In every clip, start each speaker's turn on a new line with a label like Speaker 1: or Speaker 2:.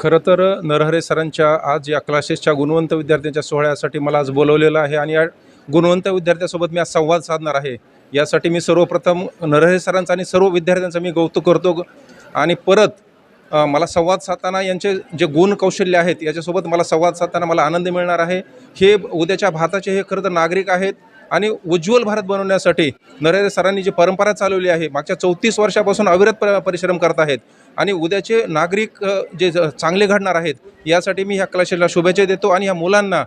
Speaker 1: खरं तर नरहरे सरांच्या आज या क्लासेसच्या गुणवंत विद्यार्थ्यांच्या सोहळ्यासाठी मला आज बोलवलेलं आहे आणि या गुणवंत विद्यार्थ्यांसोबत मी आज संवाद साधणार आहे. यासाठी मी सर्वप्रथम नरहरे सरांचा आणि सर्व विद्यार्थ्यांचं मी कौतुक करतो आणि परत मला संवाद साधताना यांचे जे गुण कौशल्य आहेत याच्यासोबत मला संवाद साधताना मला आनंद मिळणार आहे. हे उद्याच्या भारताचे हे खरं तर नागरिक आहेत. आणि उज्ज्वल भारत बनवण्यासाठी नरेंद्र सरांनी जी परंपरा चालवली आहे मागच्या चौतीस वर्षापासून अविरत प परिश्रम करत आहेत आणि उद्याचे नागरिक जे चांगले घडणार आहेत यासाठी मी ह्या क्लासेसला शुभेच्छा देतो आणि ह्या मुलांना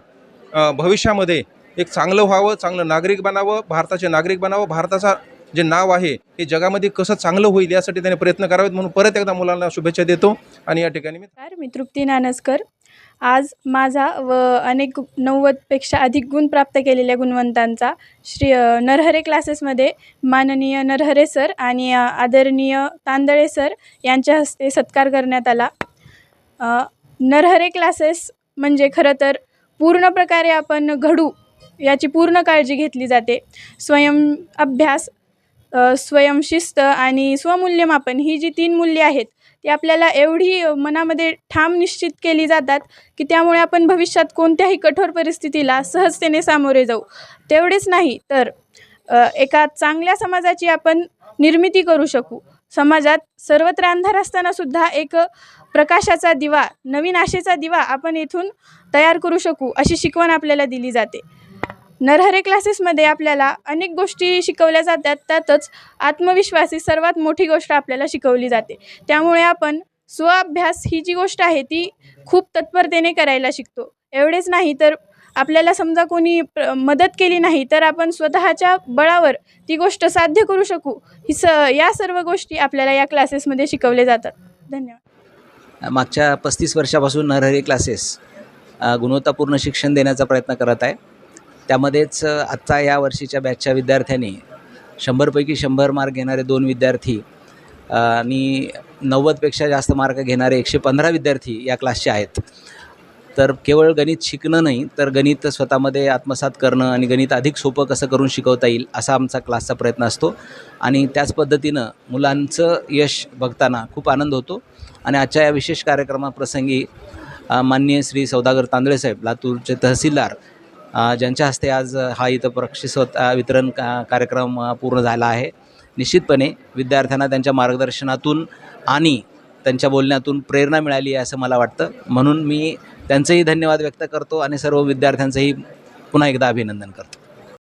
Speaker 1: भविष्यामध्ये एक चांगलं व्हावं चांगलं नागरिक बनावं भारताचे नागरिक बनावं भारताचा जे नाव आहे हे जगामध्ये कसं चांगलं होईल यासाठी त्याने प्रयत्न करावेत म्हणून परत एकदा मुलांना शुभेच्छा देतो आणि या ठिकाणी मी
Speaker 2: नमस्कार मी तृप्ती नानसकर. आज माझा व अनेक नव्वदपेक्षा अधिक गुण प्राप्त केलेल्या गुणवंतांचा श्री नरहरे क्लासेसमध्ये माननीय नरहरे सर आणि आदरणीय तांदळे सर यांच्या हस्ते सत्कार करण्यात आला. नरहरे क्लासेस म्हणजे खरं तर पूर्ण प्रकारे आपण घडू याची पूर्ण काळजी घेतली जाते. स्वयं अभ्यास स्वयंशिस्त आणि स्वमूल्यमापन ही जी तीन मूल्ये आहेत ती आपल्याला एवढी मनामध्ये ठाम निश्चित केली जातात की त्यामुळे आपण भविष्यात कोणत्याही कठोर परिस्थितीला सहजतेने सामोरे जाऊ. तेवढेच नाही तर एका चांगल्या समाजाची आपण निर्मिती करू शकू. समाजात सर्वत्र अंधार असताना सुद्धा एक प्रकाशाचा दिवा नवीन आशेचा दिवा आपण इथून तयार करू शकू अशी शिकवण आपल्याला दिली जाते. नरहरे क्लासेसमध्ये आपल्याला अनेक गोष्टी शिकवल्या जातात. त्यातच आत्मविश्वास ही सर्वात मोठी गोष्ट आपल्याला शिकवली जाते. त्यामुळे आपण स्वअभ्यास ही जी गोष्ट आहे ती खूप तत्परतेने करायला शिकतो. एवढेच नाही तर आपल्याला समजा कोणी प्र मदत केली नाही तर आपण स्वतःच्या बळावर ती गोष्ट साध्य करू शकू. ही स या सर्व गोष्टी आपल्याला या क्लासेसमध्ये शिकवले जातात. धन्यवाद.
Speaker 3: मागच्या पस्तीस वर्षापासून नरहरी क्लासेस गुणवत्तापूर्ण शिक्षण देण्याचा प्रयत्न करत आहे. त्यामध्येच आत्ता या वर्षीच्या बॅचच्या विद्यार्थ्यांनी शंभरपैकी शंभर मार्क घेणारे दोन विद्यार्थी आणि नव्वदपेक्षा जास्त मार्क घेणारे एकशे पंधरा विद्यार्थी या क्लासचे आहेत. तर केवळ गणित शिकणं नाही तर गणित स्वतःमध्ये आत्मसात करणं आणि गणित अधिक सोपं कसं करून शिकवता येईल असा आमचा क्लासचा प्रयत्न असतो. आणि त्याच पद्धतीनं मुलांचं यश बघताना खूप आनंद होतो. आणि आजच्या या विशेष कार्यक्रमाप्रसंगी माननीय श्री सौदागर तांदळे साहेब लातूरचे तहसीलदार ज्यांच्या हस्ते आज हा इथं बक्षीस वितरण का कार्यक्रम पूर्ण झाला आहे. निश्चितपणे विद्यार्थ्यांना त्यांच्या मार्गदर्शनातून आणि त्यांच्या बोलण्यातून प्रेरणा मिळाली आहे असं मला वाटतं. म्हणून मी त्यांचंही धन्यवाद व्यक्त करतो आणि सर्व विद्यार्थ्यांचंही पुन्हा एकदा अभिनंदन करतो.